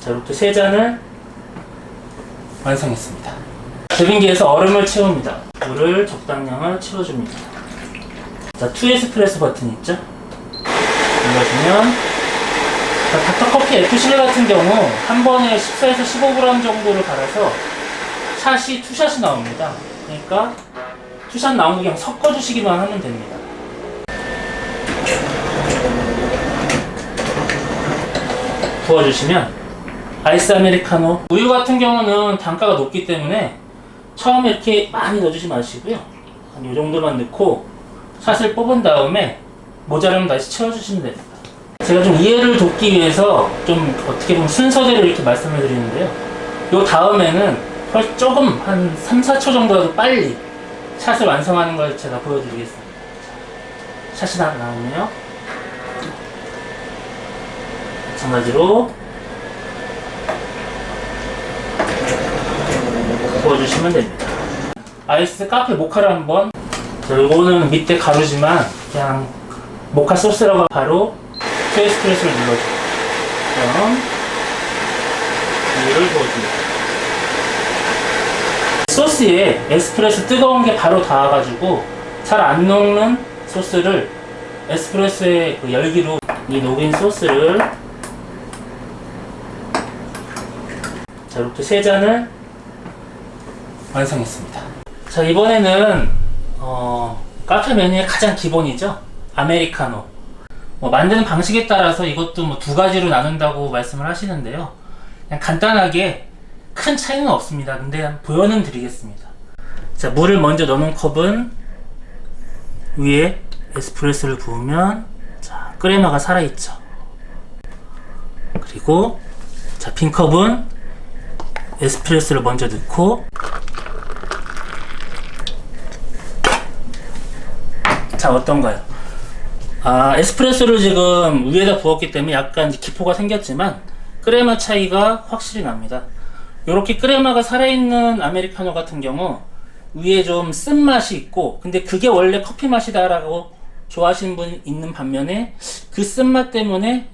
자, 이렇게 세 잔을 완성했습니다. 제빙기에서 얼음을 채웁니다. 물을 적당량을 채워줍니다. 자, 투 에스프레소 버튼 있죠? 눌러주면 자, 닥터커피 에프실레 같은 경우 한 번에 14에서 15g 정도를 갈아서 샷이 투샷이 나옵니다. 그러니까 투샷 나온 거 그냥 섞어주시기만 하면 됩니다. 부어주시면 아이스 아메리카노. 우유 같은 경우는 단가가 높기 때문에 처음에 이렇게 많이 넣어주지 마시고요. 한 이 정도만 넣고 샷을 뽑은 다음에 모자라면 다시 채워주시면 됩니다. 제가 좀 이해를 돕기 위해서 좀 어떻게 보면 순서대로 이렇게 말씀을 드리는데요. 요 다음에는 훨 조금 한 3, 4초 정도라도 빨리 샷을 완성하는 걸 제가 보여드리겠습니다. 샷이 나, 나오네요. 마찬가지로 부어주시면 됩니다. 아이스 카페 모카를 한번 자, 요거는 밑에 가루지만 그냥 모카 소스라고 바로 트에스프레소를 눌러주고 그럼 우유를 부어줍니다. 소스에 에스프레소 뜨거운 게 바로 닿아가지고 잘 안 녹는 소스를 에스프레소의 그 열기로 이 녹인 소스를 자 이렇게 세 잔을 완성했습니다. 자 이번에는 어, 카페 메뉴의 가장 기본이죠 아메리카노. 뭐 만드는 방식에 따라서 이것도 뭐 두 가지로 나눈다고 말씀을 하시는데요. 그냥 간단하게 큰 차이는 없습니다. 근데 보여는 드리겠습니다. 자 물을 먼저 넣는 컵은 위에 에스프레소를 부으면 자 끓레마가 살아있죠. 그리고 자 빈 컵은 에스프레소를 먼저 넣고 자 어떤가요? 아 에스프레소를 지금 위에다 부었기 때문에 약간 기포가 생겼지만 크레마 차이가 확실히 납니다. 이렇게 크레마가 살아있는 아메리카노 같은 경우 위에 좀 쓴맛이 있고 근데 그게 원래 커피 맛이다라고 좋아하시는 분 있는 반면에 그 쓴맛 때문에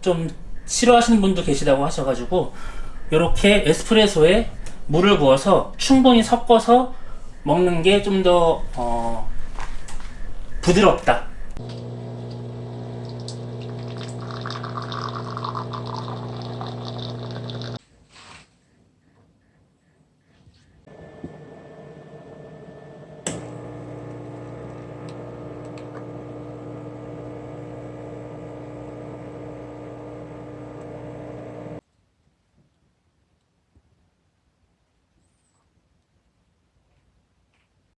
좀 싫어하시는 분도 계시다고 하셔가지고 이렇게 에스프레소에 물을 부어서 충분히 섞어서 먹는 게 좀더 어, 부드럽다.